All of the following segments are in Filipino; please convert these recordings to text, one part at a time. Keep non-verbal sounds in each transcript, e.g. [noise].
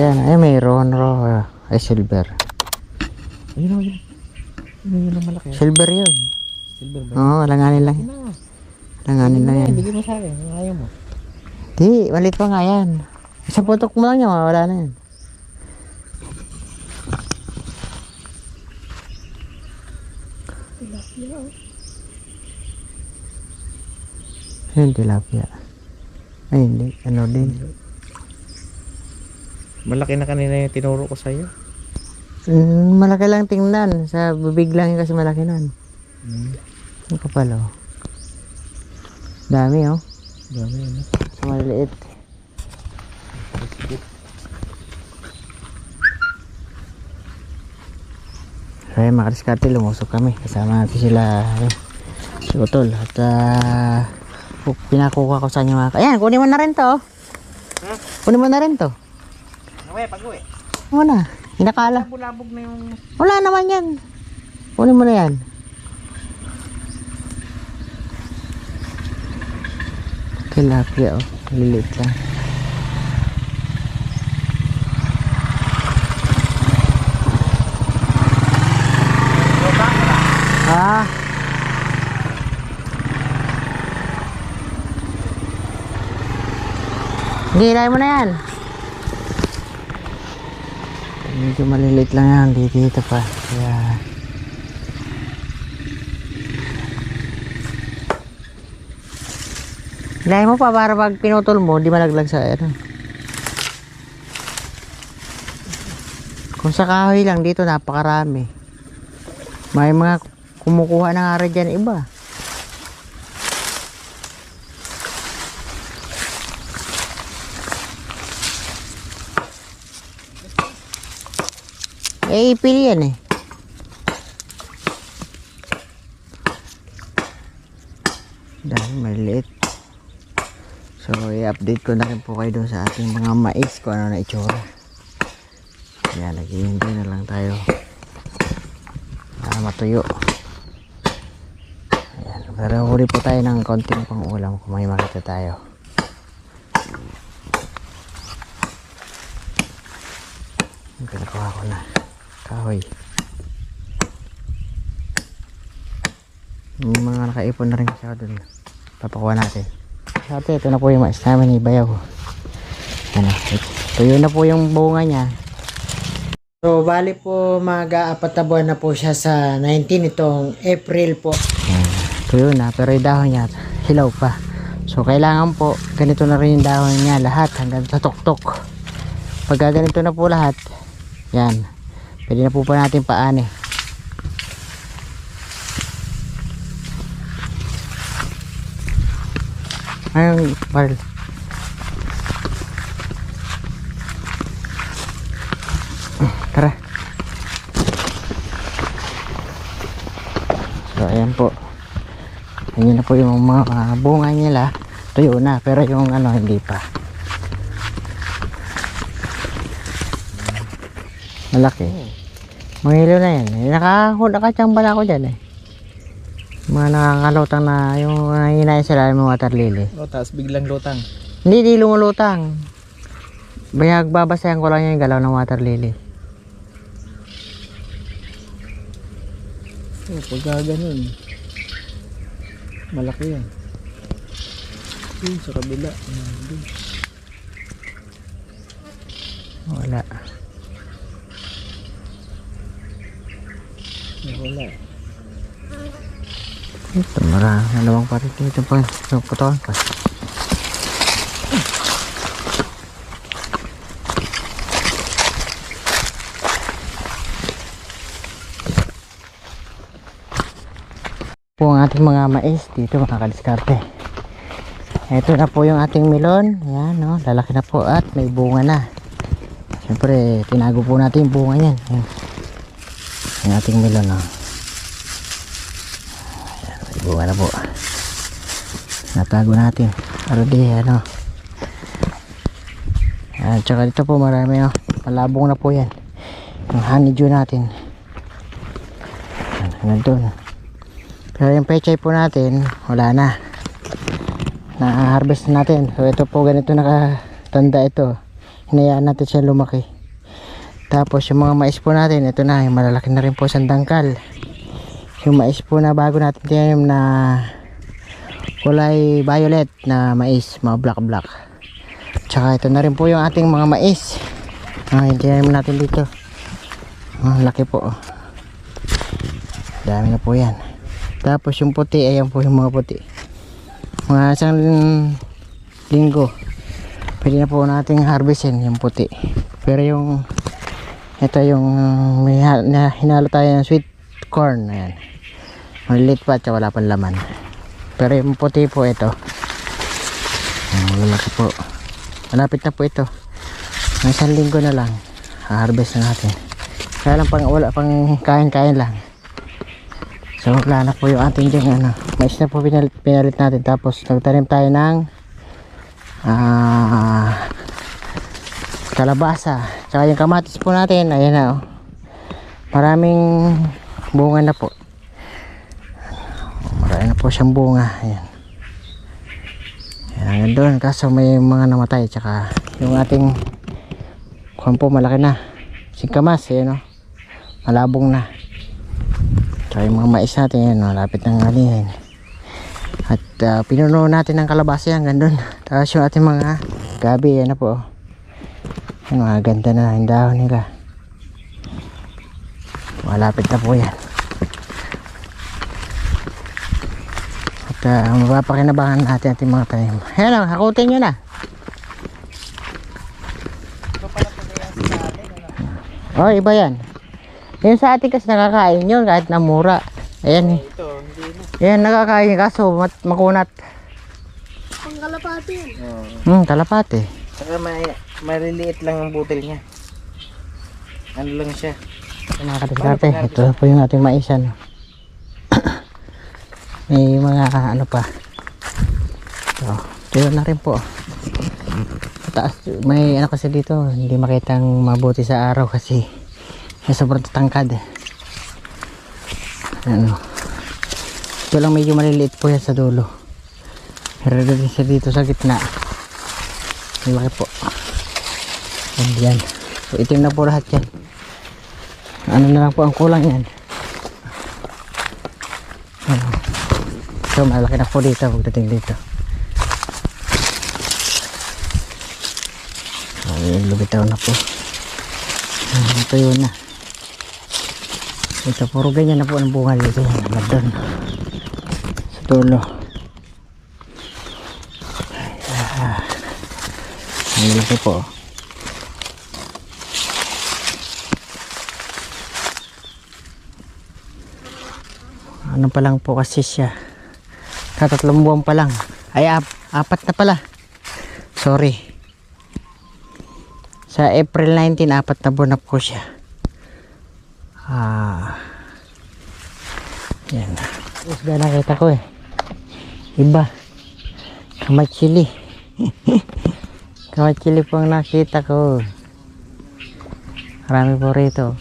Yan, ay mayroon ro. Ay silver. Ayun o, yun. Yun ang malaki. Silver yun. Silver ba? Oo, alanganin lang. Na. Alanganin lang yan. Bigyan mo sa akin. Ayaw mo. Di, malit pa nga yan. Isang putok mo lang yan, wala na yan. Ayun, tilapia. Ay, hindi. Ano din. Malaki na kanina yung tinuro ko sa'yo. Mm, malaki lang tingnan. Sa bibig lang yun kasi malaki nun. Hmm. Ang kapal, oh. Dami, oh. Dami ano. Maliliit. So ayun mga diskarte, lumusok kami. Kasama natin sila, ayun, si Utol. At uh, pinakuha ko sa inyo mga... Ayan, kunin mo na rin to. oh. Kunin mo na rin to. Uwe, pag uwi. Ano na? Hinakala. Bulabog na yung... Wala naman yan. Kunin mo na yan. Tilapia, oh. Liliit lang. Ah. Gilay mo na yan. Medyo maliliit lang yan. Di dito pa. Kaya... Gilay mo pa para pag pinutol mo, di malaglag sa ano. Kung sa kahoy lang dito, napakarami. May mga kumukuha ng ara dyan iba. Eh, ipil yan eh. Dahil maliit. So, i-update ko na rin po kayo sa ating mga mais kung ano na itsura. Kaya naghihintay na lang tayo. Para matuyo. Ayan. Pero huli po tayo ng konting pang kung may makita tayo. Pinakuha ko na. Kahoy. May mga nakaipon na rin ako dun. Papakuha natin. Sa ate, ito na po yung mais namin ni Bayaw. Ano, tuyo na po yung bunga niya. So, bali po mag-aapat na buwan na po siya sa 19 itong April po. Tuyo na, pero yung dahon niya hilaw pa. So, kailangan po, ganito na rin yung dahon niya lahat hanggang sa tuktok. Pagka ganito na po lahat, yan, pwede na po pa natin paani. Ayun, baril. Tara. So, ayan po. Ayan na po yung mga, mga bunga nila. Tuyo na, pero yung ano, hindi pa. Malaki. Mga hilo na yan. Nakahula ka na ako dyan eh. Mga nakakalutang na yung nanginay sa lalim ng water lily. O, tapos biglang lutang. Hindi, di lumulutang. Bayag babasayan ko lang yung galaw ng water lily. O, pagka ganun. Malaki yan. Yun, sa kabila. Ayun. Wala. Wala. Ito, marami. Dalawang parit dito pa. Ito, putawan pa. po ang ating mga mais dito mga kadiskarte. Ito na po yung ating melon. Ayan, no? lalaki na po at may bunga na. Siyempre, tinago po natin yung bunga niyan. Ayan. Yung ating melon. No? Ayan, may bunga na po. Natago natin. Pero di, ano. Ayan, tsaka dito po marami. No? Palabong na po yan. Yung honeydew natin. Ayan, hanggang doon. Pero yung pechay po natin, wala na. Na-harvest na natin. So ito po ganito nakatanda ito. hinayaan natin siya lumaki. Tapos yung mga mais po natin, ito na, yung malalaki na rin po sa dangkal. Yung mais po na bago natin tinanim na kulay violet na mais, mga black black. Tsaka ito na rin po yung ating mga mais. Ah, yung tinanim natin dito. Ah, laki po. oh. Dami na po yan. Tapos yung puti, ayan po yung mga puti. Mga isang linggo, pwede na po nating harvestin yung puti. Pero yung, ito yung may ha- na, hinalo tayo ng sweet corn. Ayan. Malilit pa at wala pang laman. Pero yung puti po ito. Ang lalaki po. Malapit na po ito. Mga isang linggo na lang. harvest na natin. Kaya lang pang, wala pang kain-kain lang. So wala na po yung ating dyan ano. Mais na po pinalit, pinalit natin. Tapos nagtanim tayo ng ah kalabasa. Tsaka yung kamatis po natin. Ayan na oh. Maraming bunga na po. Marami na po siyang bunga. Ayan. Ayan doon. Kaso may mga namatay. Tsaka yung ating kuhan po malaki na. Singkamas. Ayan oh. Malabong na. Tsaka yung mga mais natin yan, malapit ng alihin. At uh, pinuno natin ng kalabasa yan, gandun. Tapos yung ating mga gabi, yan na po. Yan, mga ganda na yung dahon nila. Malapit na po yan. At uh, mapapakinabangan natin ating mga tanim. Ayan o, hakutin nyo na. Oh, iba yan. Yung sa atin kasi nakakain yun kahit na mura. Ayan eh. Ito, hindi na. Ayan, nakakain kaso mat makunat. Pangkalapati yan. Oo. Hmm, kalapate. Saka may, maliliit lang ang butil niya. Ano lang siya. Mga kadiskarte, ito po yung ating mais ano. [coughs] May mga ano pa. Ito, ito na rin po. Sa taas, may ano kasi dito, hindi makitang mabuti sa araw kasi [laughs] may sobrang tatangkad eh. Ano. Ito lang medyo maliliit po yan sa dulo. Pero din siya dito sa gitna. Ang laki po. Yan, yan. So, itim na po lahat yan. Ano na lang po ang kulang yan. So malaki na po dito pagdating dito. Ay, lumitaw na po. Ito yun na. Ito puro ganyan na po ang bunga dito. Yan doon. Sa tulo. Ay, ah. Ang laki po. ano pa lang po kasi siya. Katatlong buwan pa lang. Ay ap- apat na pala. Sorry. Sa April 19 apat na buwan na po siya. Ah. Yan. Usga nakita ko eh. Iba. Kamachili [laughs] kamachili po ang nakita ko marami po rito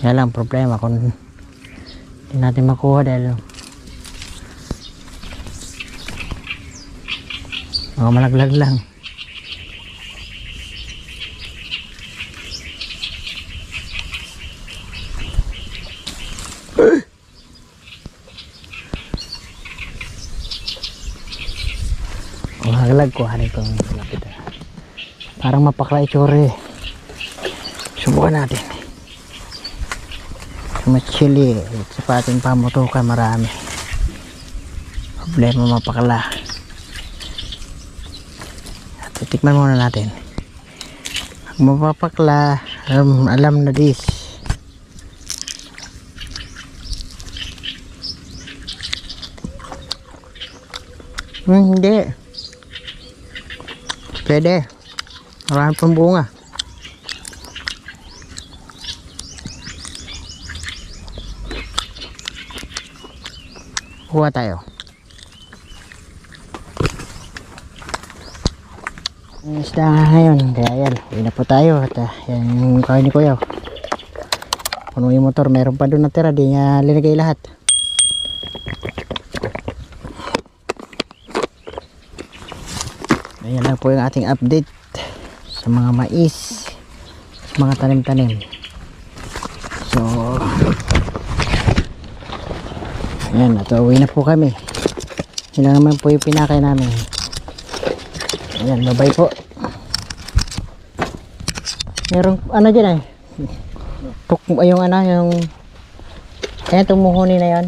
Yan lang problema kung hindi natin makuha dahil mga malaglag lang. Haglag ko, hanin ko malapit. Parang mapakla itsura eh. Subukan natin. Mas chili sa pating pamutukan marami. Problema mapakala at titikman muna natin. Pag mapapakla alam, alam na dis hmm, hindi pwede marami pang bunga Kuha tayo. Isda nga ngayon. Kaya yan. Uwi na po tayo. At uh, yan yung kain ni Kuya. Puno yung motor. Meron pa doon natira. Di niya linagay lahat. Ayan lang po yung ating update sa mga mais, sa mga tanim-tanim. So, ayan, at uwi na po kami. Yun naman po yung pinakay namin. Ayan, bye po. Merong, ano dyan eh. Tuk, yung ano, yung, ayan, tumuhuni na yan.